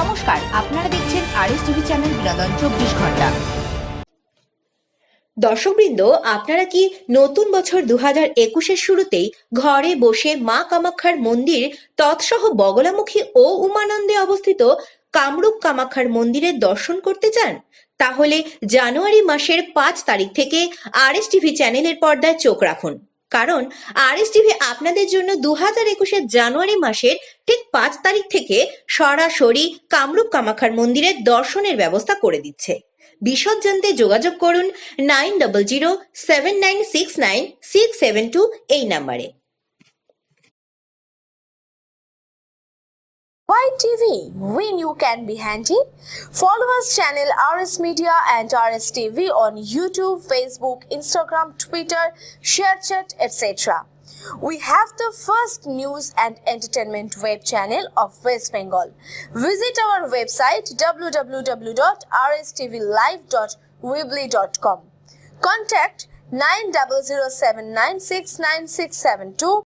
নমস্কার, আপনারা দেখছেন আরএস টিভি চ্যানেল বিনোদন চব্বিশ ঘণ্টা। দর্শকবৃন্দ, আপনারা কি নতুন বছর দু হাজার একুশের শুরুতেই ঘরে বসে মা কামাখ্যার মন্দির, তৎসহ বগলামুখী ও উমানন্দে অবস্থিত কামরূপ কামাখ্যার মন্দিরের দর্শন করতে চান? তাহলে জানুয়ারি মাসের পাঁচ তারিখ থেকে আরএস টিভি চ্যানেলের পর্দায় চোখ রাখুন। কারণ আর এস টিভি আপনাদের জন্য দু হাজার একুশের জানুয়ারি মাসের ঠিক পাঁচ তারিখ থেকে সরাসরি কামরূপ কামাখার মন্দিরের দর্শনের ব্যবস্থা করে দিচ্ছে। বিশদ জানতে যোগাযোগ করুন nine double zero seven nine six nine six seven two এই নাম্বারে। Why TV? We knew can be handy. Follow us channel RS Media and RS TV on YouTube, Facebook, Instagram, Twitter, ShareChat, etc. We have the first news and entertainment web channel of West Bengal. Visit our website www.rstvlive.weebly.com. Contact 9007969672